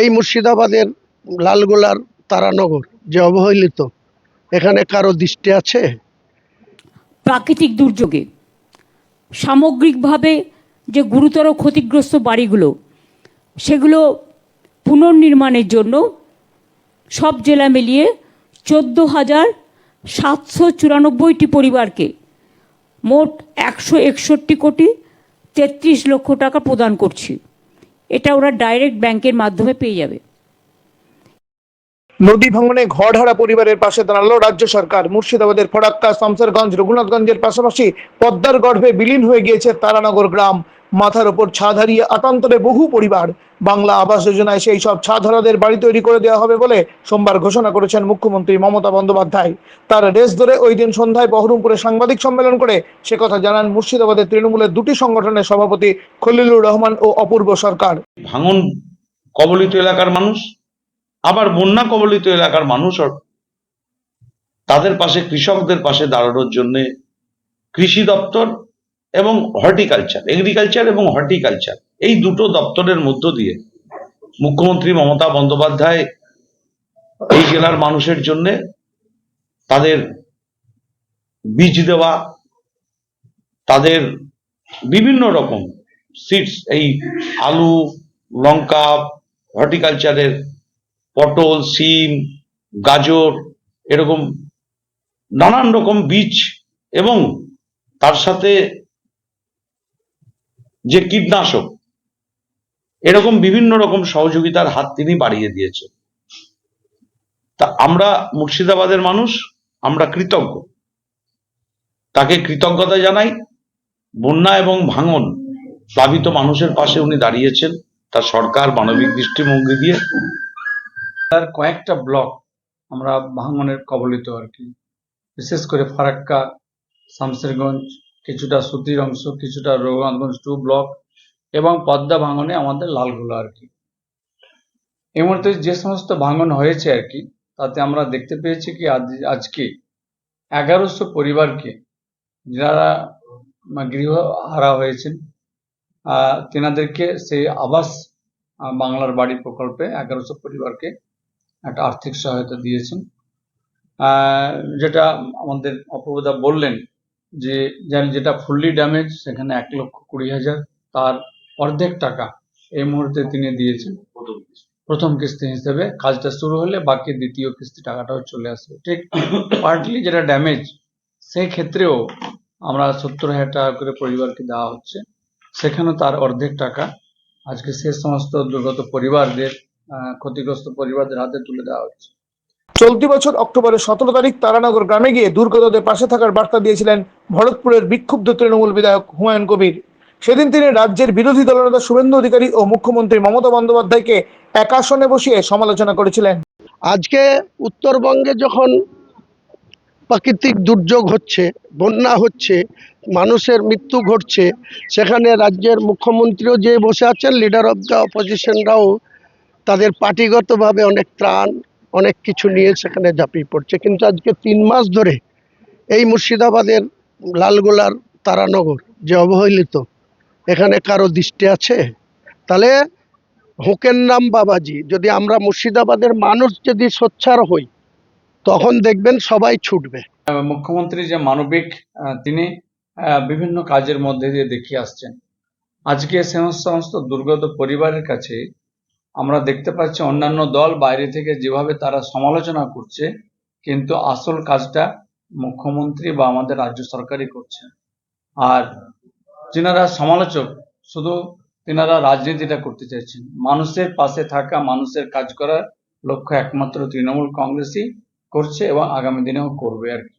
এই মুর্শিদাবাদের লালগোলার তারানগর যে অবহেলিত, এখানে কারও দৃষ্টি আছে? প্রাকৃতিক দুর্যোগে। সামগ্রিকভাবে যে গুরুতর ক্ষতিগ্রস্ত বাড়িগুলো, সেগুলো পুনর্নির্মাণের জন্য সব জেলা মিলিয়ে চোদ্দ হাজার সাতশো চুরানব্বইটি পরিবারকে মোট একশো একষট্টি কোটি তেত্রিশ লক্ষ টাকা প্রদান করছি। এটা ওরা ডাইরেক্ট ব্যাংকের মাধ্যমে পেয়ে যাবে। নদী ভাঙনে ঘরহারা পরিবারের পাশে দাঁড়াল রাজ্য সরকার। মুর্শিদাবাদের ফরাক্কা শামসেরগঞ্জ রঘুনাথগঞ্জের পাশাপাশি পদ্মার গর্ভে বিলীন হয়ে গিয়েছে তারানগর গ্রাম। মাথার ওপর ছাদ হারিয়ে আতান্তরে বহু পরিবার বাংলা আবাস যোজনায় সেই সব ছাদহারাদের বাড়ি তৈরি করে দেওয়া হবে বলে সোমবার ঘোষণা করেছেন মুখ্যমন্ত্রী মমতা বন্দ্যোপাধ্যায়। তার রেস ধরে ওই দিন সন্ধ্যায় বহরমপুরে সাংবাদিক সম্মেলন করে সে কথা জানান মুর্শিদাবাদের তৃণমূলের দুটি সংগঠনের সভাপতি খলিলুর রহমান ও অপূর্ব সরকার। ভাঙন কবলিত এলাকার মানুষ, আবার বন্যা কবলিত এলাকার মানুষ তাদের পাশে কৃষকদের পাশে দাঁড়ানোর জন্য কৃষি দপ্তর এবং হর্টিকালচার, এগ্রিকালচার এবং হর্টিকালচার, এই দুটো দপ্তরের মধ্য দিয়ে মুখ্যমন্ত্রী মমতা বন্দ্যোপাধ্যায় এই জেলার মানুষের জন্য তাদের বীজ দেওয়া, তাদের বিভিন্ন রকম সিডস এই আলু, লঙ্কা, হর্টিকালচারের পটল, সিম, গাজর, এরকম নানান রকম বীজ এবং তার সাথে যে কীটনাশক, এরকম বিভিন্ন রকম সহযোগিতার হাত তিনি বাড়িয়ে দিয়েছেন। তা আমরা মুর্শিদাবাদের মানুষ, আমরা কৃতজ্ঞ। তাকে কৃতজ্ঞতা জানাই। বন্যা এবং ভাঙন প্লাবিত মানুষের পাশে উনি দাঁড়িয়েছেন। তার সরকার মানবিক দৃষ্টিভঙ্গি দিয়ে। তার কয়েকটা ব্লক আমরা ভাঙনের কবলিত আর কি। বিশেষ করে ফারাক্কা, শামসেরগঞ্জ কিছুটা সুতির অংশ, কিছুটা রঘুনাথগঞ্জ টু ব্লক এবং পদ্মা ভাঙনে আমাদের লালগোলা আর কি। এই মুহূর্তে যে সমস্ত ভাঙন হয়েছে আর কি, তাতে আমরা দেখতে পেয়েছি কি আজ, আজকে এগারোশো পরিবারকে যারা গৃহ হারা হয়েছেন তেনাদেরকে সেই আবাস বাংলার বাড়ি প্রকল্পে এগারোশো পরিবারকে একটা আর্থিক সহায়তা দিয়েছেন। যেটা আমাদের অপূর্বদা বললেন যে যেন- যেটা ফুললি ড্যামেজ সেখানে এক লক্ষ কুড়ি হাজার। তার অর্ধেক টাকা এই মুহূর্তে তিনি দিয়েছেন। প্রথম কিস্তি। হিসেবে কাজটা শুরু হলে বাকি দ্বিতীয় কিস্তি টাকাটাও চলে আসবে ঠিক পার্টলি যেটা ড্যামেজ সেই ক্ষেত্রেও আমরা সত্তর হাজার টাকা করে পরিবারকে দেওয়া হচ্ছে। সেখানেও তার অর্ধেক টাকা। আজকে সে সমস্ত দুর্গত পরিবারদের ক্ষতিগ্রস্ত পরিবারদের হাতে তুলে দেওয়া হচ্ছে। চলতি বছর অক্টোবরের সতেরো তারিখ তারানগর গ্রামে গিয়ে দুর্গতদের পাশে থাকার বার্তা দিয়েছিলেন ভরতপুরের বিক্ষুব্ধ তৃণমূল বিধায়ক হুমায়ুন কবির। সেদিন তিনি রাজ্যের বিরোধী দলনেতা শুভেন্দু অধিকারী ও মুখ্যমন্ত্রী মমতা বন্দ্যোপাধ্যায়কে এক আসনে বসিয়ে সমালোচনা করেছিলেন। আজকে উত্তরবঙ্গে যখন প্রাকৃতিক দুর্যোগ হচ্ছে, বন্যা হচ্ছে, মানুষের মৃত্যু ঘটছে, সেখানে রাজ্যের মুখ্যমন্ত্রীও যে বসে আছেন লিডার অফ দ্য অপোজিশনরাও তাদের পার্টিগতভাবে অনেক ত্রাণ অনেক কিছু নিয়ে সেখানে ঝাঁপিয়ে পড়ছে। কিন্তু আজকে তিন মাস ধরে এই মুর্শিদাবাদের লালগোলার তারানগর যে অবহেলিত, এখানে কারও দৃষ্টি আছে? তাহলে হোকের নাম বাবাজি, যদি আমরা মুর্শিদাবাদের মানুষ যদি সোচ্চার হই, তখন দেখবেন সবাই ছুটবে। মুখ্যমন্ত্রী যে মানবিক তিনি বিভিন্ন কাজের মধ্যে দিয়ে দেখিয়ে আসছেন। আজকে সমস্ত দুর্গত পরিবারের কাছে আমরা দেখতে পাচ্ছি অন্যান্য দল বাইরে থেকে যেভাবে তারা সমালোচনা করছে, কিন্তু আসল কাজটা মুখ্যমন্ত্রী বা আমাদের রাজ্য সরকারই করছে। আর যেনারা সমালোচক, শুধু তিনারা রাজনীতিটা করতে চাইছেন। মানুষের পাশে থাকা, মানুষের কাজ করার লক্ষ্য একমাত্র তৃণমূল কংগ্রেসই করছে এবং আগামী দিনেও করবে আর কি।